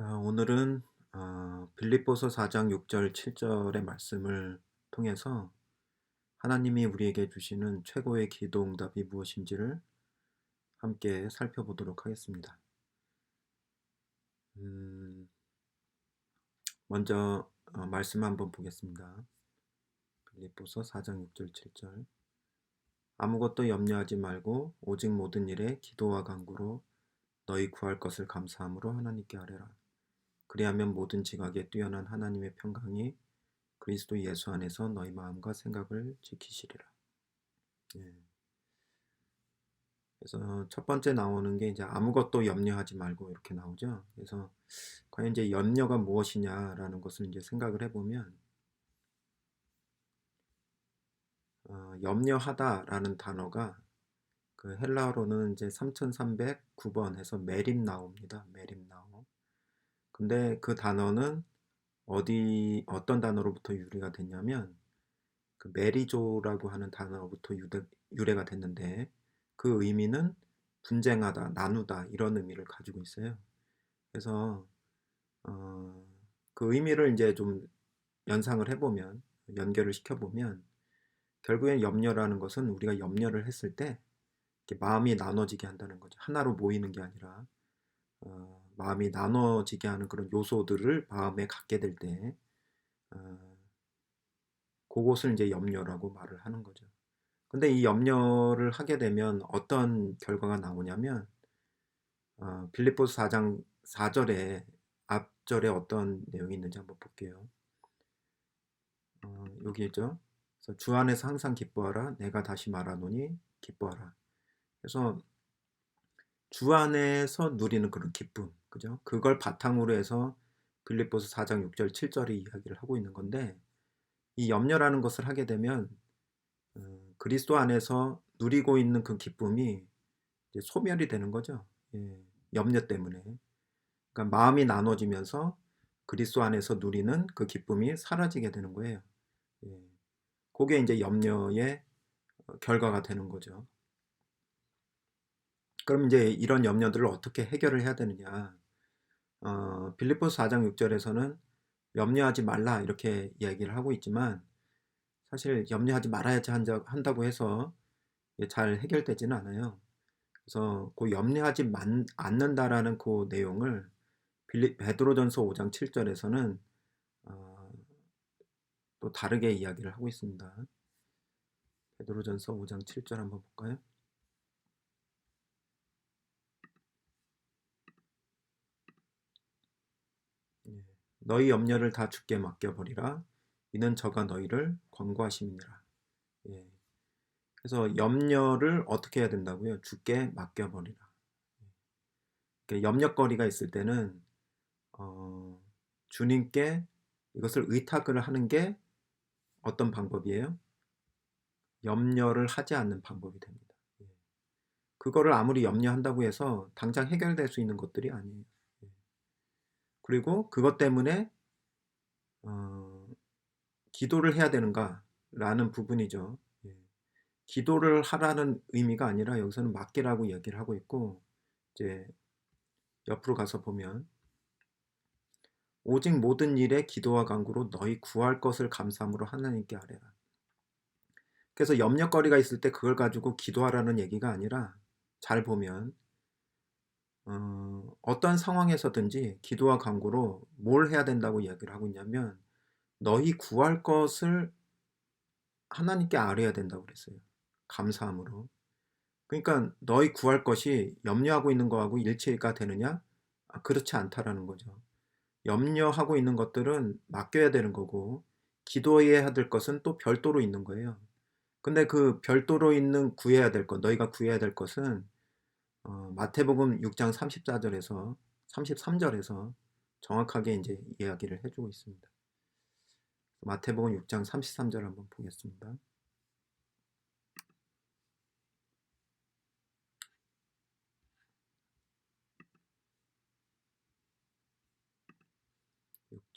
자, 오늘은 어, 빌립보서 4장 6절 7절의 말씀을 통해서 하나님이 우리에게 주시는 최고의 기도 응답이 무엇인지를 함께 살펴보도록 하겠습니다. 음, 먼저 어, 말씀 한번 보겠습니다. 빌립보서 4장 6절 7절 아무것도 염려하지 말고 오직 모든 일에 기도와 간구로 너희 구할 것을 감사함으로 하나님께 아뢰라. 그리하면 모든 지각에 뛰어난 하나님의 평강이 그리스도 예수 안에서 너희 마음과 생각을 지키시리라. 예. 그래서 첫 번째 나오는 게 이제 아무것도 염려하지 말고 이렇게 나오죠. 그래서 과연 이제 염려가 무엇이냐라는 것을 이제 생각을 해보면 어, 염려하다라는 단어가 그 헬라어로는 이제 3309번 해서 메림 나옵니다. 메림 나오. 근데 그 단어는 어디 어떤 단어로부터 유래가 됐냐면 그 메리조라고 하는 단어로부터 유래, 유래가 됐는데 그 의미는 분쟁하다, 나누다 이런 의미를 가지고 있어요. 그래서 어, 그 의미를 이제 좀 연상을 해보면 연결을 시켜보면 결국엔 염려라는 것은 우리가 염려를 했을 때 마음이 나눠지게 한다는 거죠. 하나로 모이는 게 아니라 어, 마음이 나눠지게 하는 그런 요소들을 마음에 갖게 될 때, 어, 그것을 이제 염려라고 말을 하는 거죠. 근데 이 염려를 하게 되면 어떤 결과가 나오냐면, 어, 빌립보스 4장 4절에 앞절에 어떤 내용이 있는지 한번 볼게요. 어, 여기 있죠. 주 안에서 항상 기뻐하라. 내가 다시 말하노니 기뻐하라. 그래서 주 안에서 누리는 그런 기쁨, 그죠? 그걸 바탕으로 해서 빌립보서 4장 6절 7절의 이야기를 하고 있는 건데 이 염려라는 것을 하게 되면 어, 그리스도 안에서 누리고 있는 그 기쁨이 소멸이 되는 거죠. 예, 염려 때문에. 그러니까 마음이 나눠지면서 그리스도 안에서 누리는 그 기쁨이 사라지게 되는 거예요. 예, 그게 이제 염려의 어, 결과가 되는 거죠. 그럼 이제 이런 염려들을 어떻게 해결을 해야 되느냐? 어, 빌립보스 4장 6절에서는 염려하지 말라 이렇게 이야기를 하고 있지만 사실 염려하지 말아야지 한다고 해서 잘 해결되지는 않아요. 그래서 그 염려하지 않는다라는 그 내용을 빌리, 베드로전서 5장 7절에서는 어, 또 다르게 이야기를 하고 있습니다. 베드로전서 5장 7절 한번 볼까요? 너희 염려를 다 주께 맡겨버리라. 이는 저가 너희를 권고하심이니라. 예. 그래서 염려를 어떻게 해야 된다고요? 주께 맡겨버리라. 그러니까 염려거리가 있을 때는 어, 주님께 이것을 의탁을 하는 게 어떤 방법이에요? 염려를 하지 않는 방법이 됩니다. 예. 그거를 아무리 염려한다고 해서 당장 해결될 수 있는 것들이 아니에요. 그리고 그것 때문에 어, 기도를 해야 되는가라는 부분이죠. 예. 기도를 하라는 의미가 아니라 여기서는 맡기라고 얘기를 하고 있고 이제 옆으로 가서 보면 오직 모든 일에 기도와 간구로 너희 구할 것을 감사함으로 하나님께 아뢰라. 그래서 염려거리가 있을 때 그걸 가지고 기도하라는 얘기가 아니라 잘 보면 어, 어떤 상황에서든지 기도와 간구로 뭘 해야 된다고 이야기를 하고 있냐면 너희 구할 것을 하나님께 아뢰야 된다고 그랬어요. 감사함으로. 그러니까 너희 구할 것이 염려하고 있는 거하고 일치가 되느냐? 아, 그렇지 않다라는 거죠. 염려하고 있는 것들은 맡겨야 되는 거고 기도해야 될 것은 또 별도로 있는 거예요. 근데 그 별도로 있는 구해야 될 것, 너희가 구해야 될 것은 어, 마태복음 6장 34절에서 33절에서 정확하게 이제 이야기를 해주고 있습니다. 마태복음 6장 33절 한번 보겠습니다.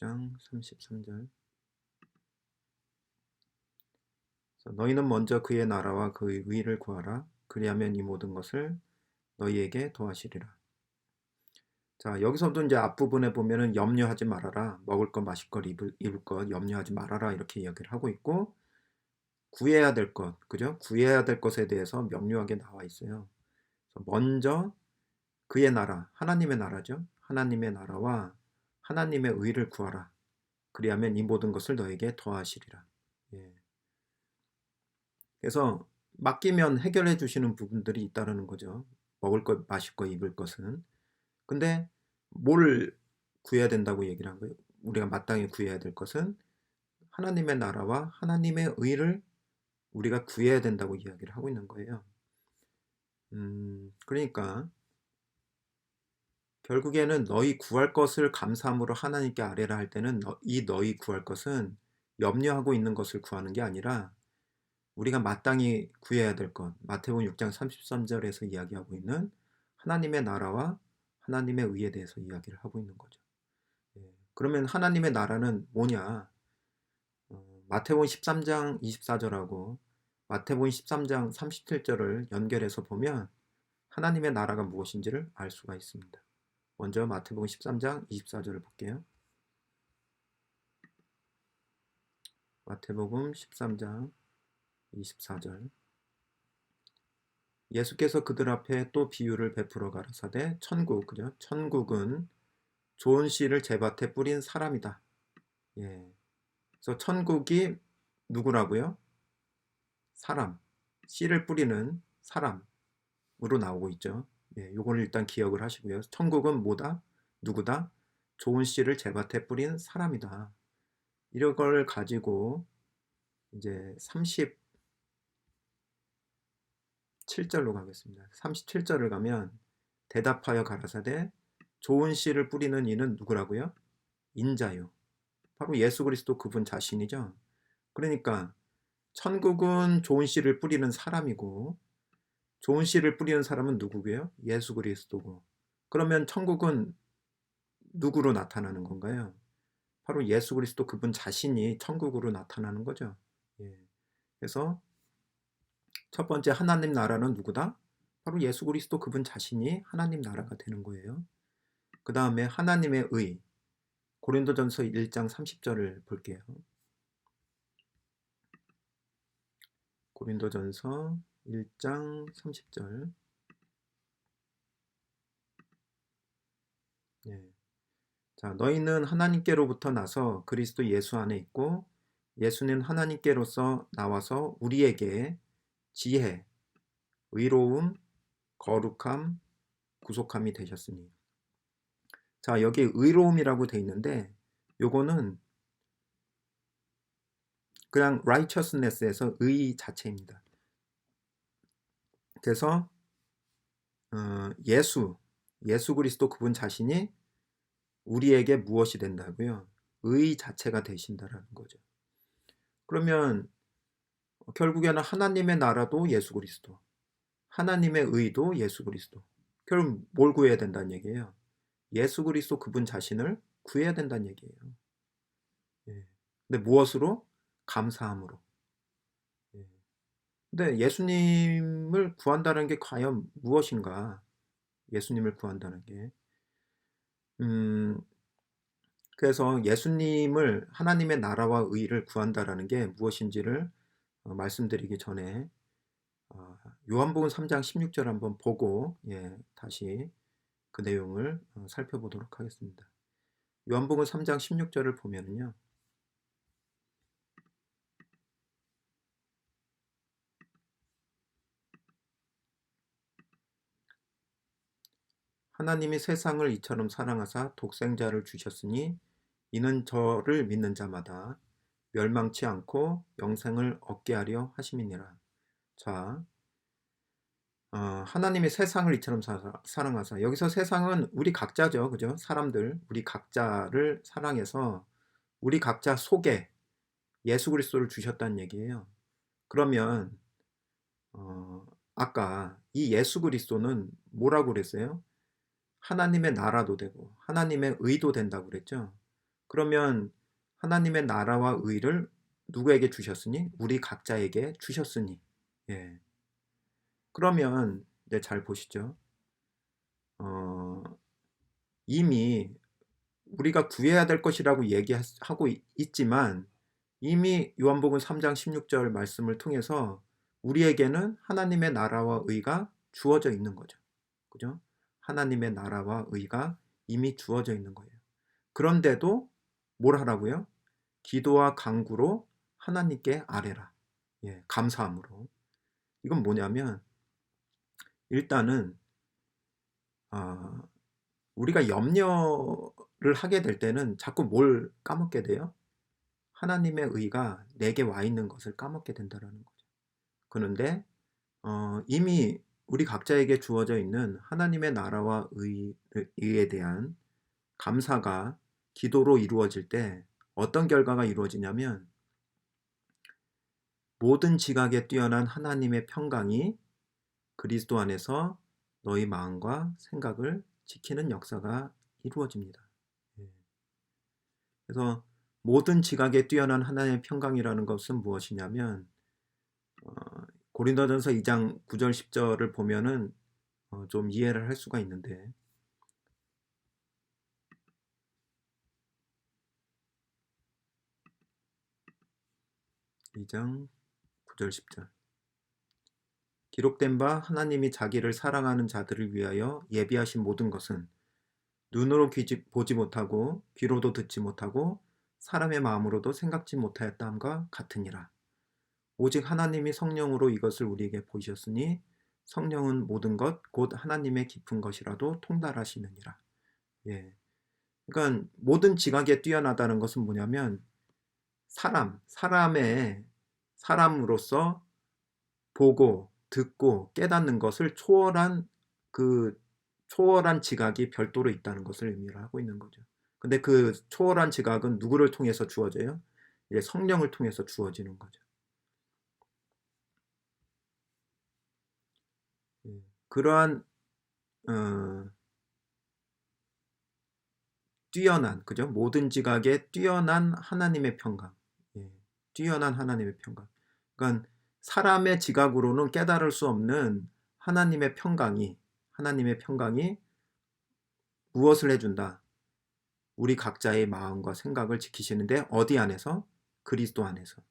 장 33절 너희는 먼저 그의 나라와 그의 의를 구하라 그리하면 이 모든 것을 너희에게 도하시리라. 자, 여기서도 이제 앞부분에 보면은 염려하지 말아라. 먹을 것, 마실 것, 입을, 입을 것 염려하지 말아라. 이렇게 이야기를 하고 있고 구해야 될 것, 그죠? 구해야 될 것에 대해서 명료하게 나와 있어요. 먼저 그의 나라, 하나님의 나라죠. 하나님의 나라와 하나님의 의를 구하라. 그리하면 이 모든 것을 너에게 더하시리라. 예. 그래서 맡기면 해결해 주시는 부분들이 있다는 거죠. 먹을 것, 마실 것, 입을 것은. 근데 뭘 구해야 된다고 얘기를 한 거예요? 우리가 마땅히 구해야 될 것은 하나님의 나라와 하나님의 의를 우리가 구해야 된다고 이야기를 하고 있는 거예요. 음, 그러니까 결국에는 너희 구할 것을 감사함으로 하나님께 아뢰라 할 때는 이 너희 구할 것은 염려하고 있는 것을 구하는 게 아니라 우리가 마땅히 구해야 될 것, 마태복음 6장 33절에서 이야기하고 있는 하나님의 나라와 하나님의 의에 대해서 이야기를 하고 있는 거죠. 예, 그러면 하나님의 나라는 뭐냐? 어, 마태복음 13장 24절하고 마태복음 13장 37절을 연결해서 보면 하나님의 나라가 무엇인지를 알 수가 있습니다. 먼저 마태복음 13장 24절을 볼게요. 마태복음 13장 24절 예수께서 그들 앞에 또 비유를 베풀어 가라사대 천국 그죠? 천국은 좋은 씨를 제밭에 뿌린 사람이다. 예. 그래서 천국이 누구라고요? 사람. 씨를 뿌리는 사람으로 나오고 있죠. 예, 요걸 일단 기억을 하시고요. 천국은 뭐다? 누구다? 좋은 씨를 제밭에 뿌린 사람이다. 이런 걸 가지고 이제 37절로 가겠습니다. 37절을 가면 대답하여 가라사대 좋은 씨를 뿌리는 이는 누구라고요? 인자요. 바로 예수 그리스도 그분 자신이죠. 그러니까 천국은 좋은 씨를 뿌리는 사람이고 좋은 씨를 뿌리는 사람은 누구고요? 예수 그리스도고. 그러면 천국은 누구로 나타나는 건가요? 바로 예수 그리스도 그분 자신이 천국으로 나타나는 거죠. 예. 그래서 첫 번째 하나님 나라는 누구다? 바로 예수 그리스도 그분 자신이 하나님 나라가 되는 거예요. 그 다음에 하나님의 의. 고린도전서 1장 30절을 볼게요. 고린도전서 1장 30절. 네. 자, 너희는 하나님께로부터 나서 그리스도 예수 안에 있고 예수는 하나님께로서 나와서 우리에게 지혜, 의로움, 거룩함, 구속함이 되셨으니. 자, 여기 의로움이라고 돼 있는데 요거는 그냥 righteousness에서 의 자체입니다. 그래서 어, 예수, 예수 그리스도 그분 자신이 우리에게 무엇이 된다고요? 의 자체가 되신다라는 거죠. 그러면 결국에는 하나님의 나라도 예수 그리스도, 하나님의 의도 예수 그리스도. 결국 뭘 구해야 된다는 얘기예요? 예수 그리스도 그분 자신을 구해야 된다는 얘기예요. 예. 근데 무엇으로? 감사함으로. 근데 예수님을 구한다는 게 과연 무엇인가? 예수님을 구한다는 게. 음, 그래서 예수님을 하나님의 나라와 의를 구한다라는 게 무엇인지를 어, 말씀드리기 전에 어, 요한복음 3장 16절 한번 보고 예, 다시 그 내용을 어, 살펴보도록 하겠습니다. 요한복음 3장 16절을 보면은요. 하나님이 세상을 이처럼 사랑하사 독생자를 주셨으니 이는 저를 믿는 자마다 멸망치 않고 영생을 얻게 하려 하심이니라. 자, 어, 하나님이 세상을 이처럼 사, 사랑하사 여기서 세상은 우리 각자죠, 그죠? 사람들 우리 각자를 사랑해서 우리 각자 속에 예수 그리스도를 주셨다는 얘기예요. 그러면 어, 아까 이 예수 그리스도는 뭐라고 그랬어요? 하나님의 나라도 되고 하나님의 의도 된다고 그랬죠. 그러면 하나님의 나라와 의를 누구에게 주셨으니? 우리 각자에게 주셨으니. 예. 그러면 이제 잘 보시죠. 어, 이미 우리가 구해야 될 것이라고 얘기하고 있지만 이미 요한복음 3장 16절 말씀을 통해서 우리에게는 하나님의 나라와 의가 주어져 있는 거죠. 그죠? 하나님의 나라와 의가 이미 주어져 있는 거예요. 그런데도 뭘 하라고요? 기도와 강구로 하나님께 아뢰라. 예, 감사함으로. 이건 뭐냐면 일단은 어, 우리가 염려를 하게 될 때는 자꾸 뭘 까먹게 돼요? 하나님의 의가 내게 와 있는 것을 까먹게 된다는 거죠. 그런데 어, 이미 우리 각자에게 주어져 있는 하나님의 나라와 의, 의에 대한 감사가 기도로 이루어질 때 어떤 결과가 이루어지냐면 모든 지각에 뛰어난 하나님의 평강이 그리스도 안에서 너희 마음과 생각을 지키는 역사가 이루어집니다. 예. 그래서 모든 지각에 뛰어난 하나님의 평강이라는 것은 무엇이냐면 어, 고린도전서 2장 9절 10절을 보면은 어, 좀 이해를 할 수가 있는데 2장 9절 10절 기록된 바 하나님이 자기를 사랑하는 자들을 위하여 예비하신 모든 것은 눈으로 귀지, 보지 못하고 귀로도 듣지 못하고 사람의 마음으로도 생각지 못하였다 함과 같으니라. 오직 하나님이 성령으로 이것을 우리에게 보이셨으니 성령은 모든 것 곧 하나님의 깊은 것이라도 통달하시느니라. 예. 그러니까 모든 지각에 뛰어나다는 것은 뭐냐면 사람, 사람의 사람으로서 보고 듣고 깨닫는 것을 초월한 그 초월한 지각이 별도로 있다는 것을 의미를 하고 있는 거죠. 근데 그 초월한 지각은 누구를 통해서 주어져요? 이제 성령을 통해서 주어지는 거죠. 예, 그러한 어, 뛰어난 그죠? 모든 지각에 뛰어난 하나님의 평강, 예, 뛰어난 하나님의 평강. 그러니까 사람의 지각으로는 깨달을 수 없는 하나님의 평강이 하나님의 평강이 무엇을 해준다? 우리 각자의 마음과 생각을 지키시는데 어디 안에서? 그리스도 안에서.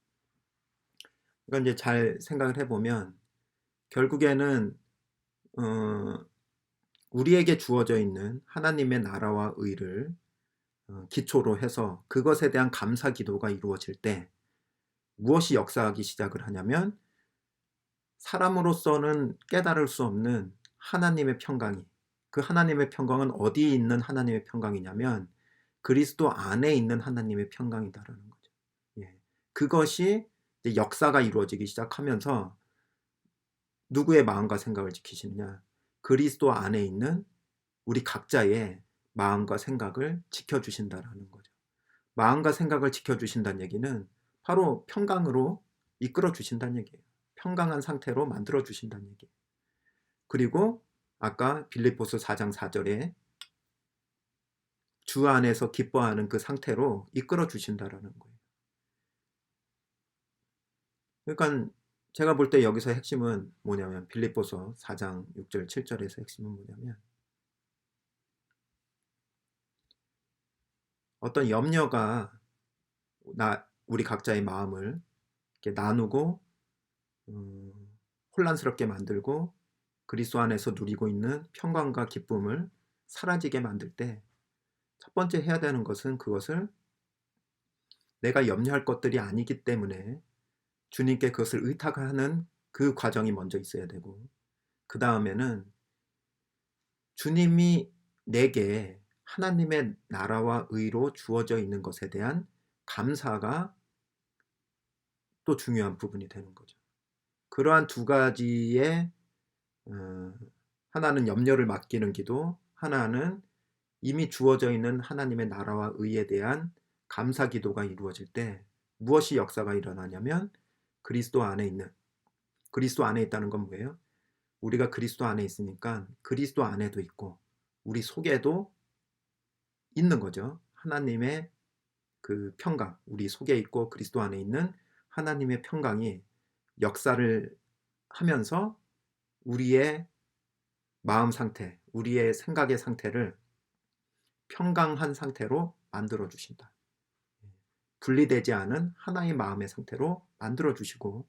그러니까 이제 잘 생각을 해보면 결국에는 어, 우리에게 주어져 있는 하나님의 나라와 의를 어, 기초로 해서 그것에 대한 감사 기도가 이루어질 때 무엇이 역사하기 시작을 하냐면 사람으로서는 깨달을 수 없는 하나님의 평강이 그 하나님의 평강은 어디에 있는 하나님의 평강이냐면 그리스도 안에 있는 하나님의 평강이다라는 거죠. 예. 그것이 역사가 이루어지기 시작하면서 누구의 마음과 생각을 지키시느냐? 그리스도 안에 있는 우리 각자의 마음과 생각을 지켜주신다라는 거죠. 마음과 생각을 지켜주신다는 얘기는 바로 평강으로 이끌어 주신다는 얘기예요. 평강한 상태로 만들어 주신다는 얘기예요. 그리고 아까 빌립보스 4장 4절에 주 안에서 기뻐하는 그 상태로 이끌어 주신다라는 거예요. 그러니까 제가 볼 때 여기서 핵심은 뭐냐면 빌립보서 4장 6절 7절에서 핵심은 뭐냐면 어떤 염려가 나 우리 각자의 마음을 나누고 음, 혼란스럽게 만들고 그리스도 안에서 누리고 있는 평강과 기쁨을 사라지게 만들 때 첫 번째 해야 되는 것은 그것을 내가 염려할 것들이 아니기 때문에 주님께 그것을 의탁하는 그 과정이 먼저 있어야 되고 그 다음에는 주님이 내게 하나님의 나라와 의로 주어져 있는 것에 대한 감사가 또 중요한 부분이 되는 거죠. 그러한 두 가지의 어, 하나는 염려를 맡기는 기도, 하나는 이미 주어져 있는 하나님의 나라와 의에 대한 감사 기도가 이루어질 때 무엇이 역사가 일어나냐면 그리스도 안에 있는 그리스도 안에 있다는 건 뭐예요? 우리가 그리스도 안에 있으니까 그리스도 안에도 있고 우리 속에도 있는 거죠. 하나님의 그 평강, 우리 속에 있고 그리스도 안에 있는 하나님의 평강이 역사를 하면서 우리의 마음 상태, 우리의 생각의 상태를 평강한 상태로 만들어 주신다. 분리되지 않은 하나의 마음의 상태로 만들어 주시고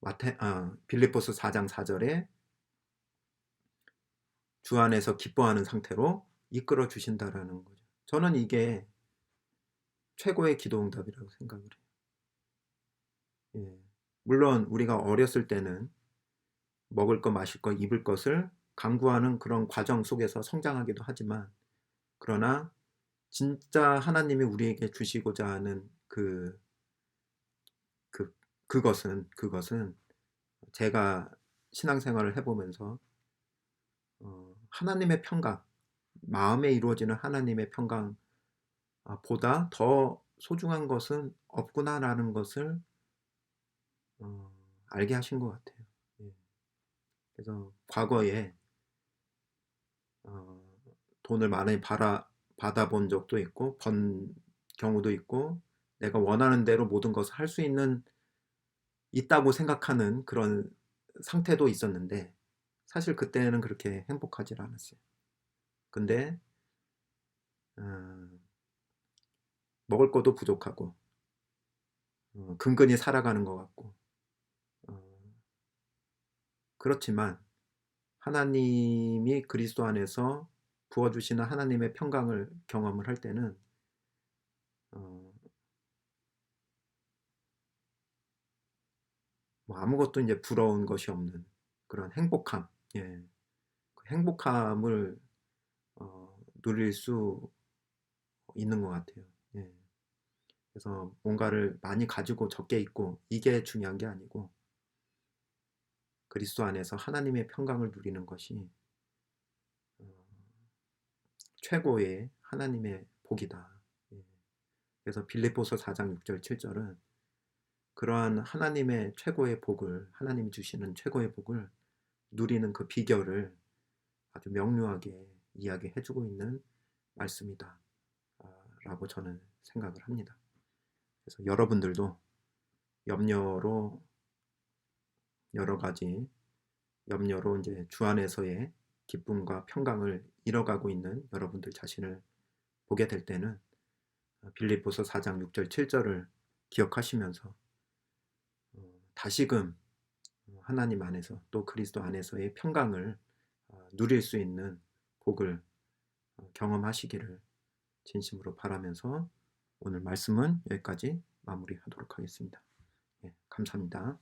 마태 아, 빌립보스 4장 4절에 주 안에서 기뻐하는 상태로 이끌어 주신다라는 거죠. 저는 이게 최고의 기도 응답이라고 생각을 해요. 예. 물론 우리가 어렸을 때는 먹을 것, 마실 것, 입을 것을 강구하는 그런 과정 속에서 성장하기도 하지만 그러나 진짜 하나님이 우리에게 주시고자 하는 그, 그 그것은 그것은 제가 신앙생활을 해보면서 어, 하나님의 평강, 마음에 이루어지는 하나님의 평강 아, 보다 더 소중한 것은 없구나라는 것을 어, 알게 하신 것 같아요. 예. 그래서 과거에 어, 돈을 많이 받아, 받아본 적도 있고 번 경우도 있고 내가 원하는 대로 모든 것을 할 수 있는 있다고 생각하는 그런 상태도 있었는데 사실 그때는 그렇게 행복하지 않았어요. 근데 음, 먹을 것도 부족하고 어, 근근히 살아가는 것 같고 어, 그렇지만 하나님이 그리스도 안에서 부어주시는 하나님의 평강을 경험을 할 때는 어, 뭐 아무것도 이제 부러운 것이 없는 그런 행복함, 예, 그 행복함을 어, 누릴 수 있는 것 같아요. 예. 그래서 뭔가를 많이 가지고 적게 있고 이게 중요한 게 아니고 그리스도 안에서 하나님의 평강을 누리는 것이 어, 최고의 하나님의 복이다. 예. 그래서 빌립보서 4장 6절 7절은 그러한 하나님의 최고의 복을 하나님이 주시는 최고의 복을 누리는 그 비결을 아주 명료하게 이야기해 주고 있는 말씀이다 라고 저는 생각을 합니다. 그래서 여러분들도 염려로 여러 가지 염려로 이제 주 안에서의 기쁨과 평강을 잃어가고 있는 여러분들 자신을 보게 될 때는 빌립보서 4장 6절 7절을 기억하시면서 다시금 하나님 안에서 또 그리스도 안에서의 평강을 어, 누릴 수 있는 복을 어, 경험하시기를 진심으로 바라면서 오늘 말씀은 여기까지 마무리하도록 하겠습니다. 예, 감사합니다.